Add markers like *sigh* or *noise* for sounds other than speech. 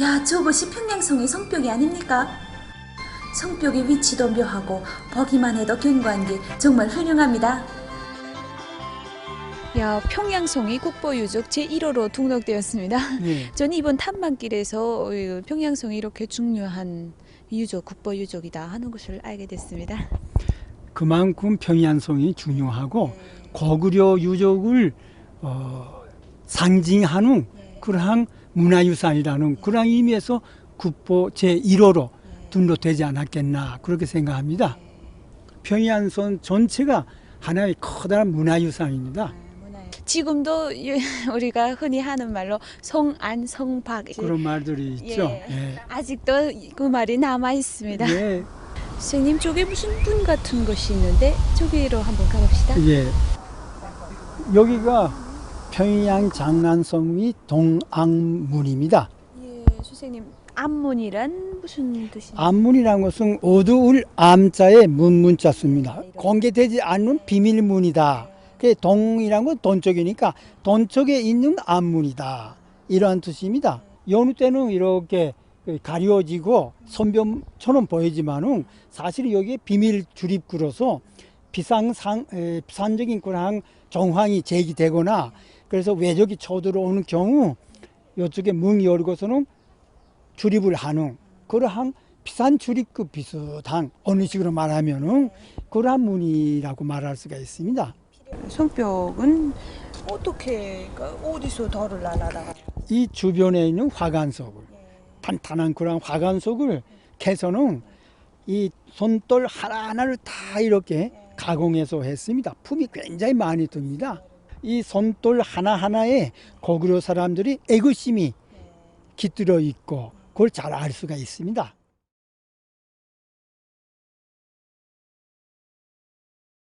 야, 저것이 평양성의 성벽이 아닙니까? 성벽의 위치도 묘하고 보기만 해도 견고한 게 정말 훌륭합니다. 야, 평양송이 국보유적 제1호로 등록되었습니다. 예. *laughs* 저는 이번 탐방길에서 어, 평양송이 이렇게 중요한 유적, 국보유적이다 하는 것을 알게 됐습니다. 그만큼 평양성이 중요하고 고구려 유적을 어, 상징하는 그 러한 문화유산이라는 그러한 의미에서 국보 제1호로 등록되지 않았겠나 그렇게 생각합니다. 평양선 전체가 하나의 커다란 문화유산입니다. 지금도 유- *laughs* 우리가 흔히 하는 말로 성안, 성박 그런 말들이 있죠. 예. 예. 아직도 그 말이 남아 있습니다. 예. 선생님 저게 무슨 문 같은 것이 있는데 저기로 한번 가봅시다. 예. 여기가 평양 장난성 및 동앙문입니다. 예, 선생님 암문이란 무슨 뜻인가요? 암문이라는 것은 어두울 암자의 문문자 씁니다. 공개되지 않는 비밀문이다. 그 동이라는 건 동쪽이니까 동쪽에 있는 암문이다. 이러한 뜻입니다. 여느 때는 이렇게 가려지고 선변처럼 보이지만은 사실 여기에 비밀 출입구로서 비상상 에, 비상적인 그런 정황이 제기되거나 그래서 외적이 쳐들어오는 경우 이쪽에 문 열고서는 출입을 하는 그러한 비산 출입구 비슷한 어느 식으로 말하면은 그러한 문이라고 말할 수가 있습니다. 성벽은 어떻게 그러니까 어디서 덜을 나나다가 이 주변에 있는 화관석을 탄탄한 그런 화관석을 캐서는 이 손돌 하나하나를 다 이렇게 가공해서 했습니다. 품이 굉장히 많이 듭니다. 이 손돌 하나하나에 고구려 사람들이 애국심이 깃들어 있고 그걸 잘 알 수가 있습니다.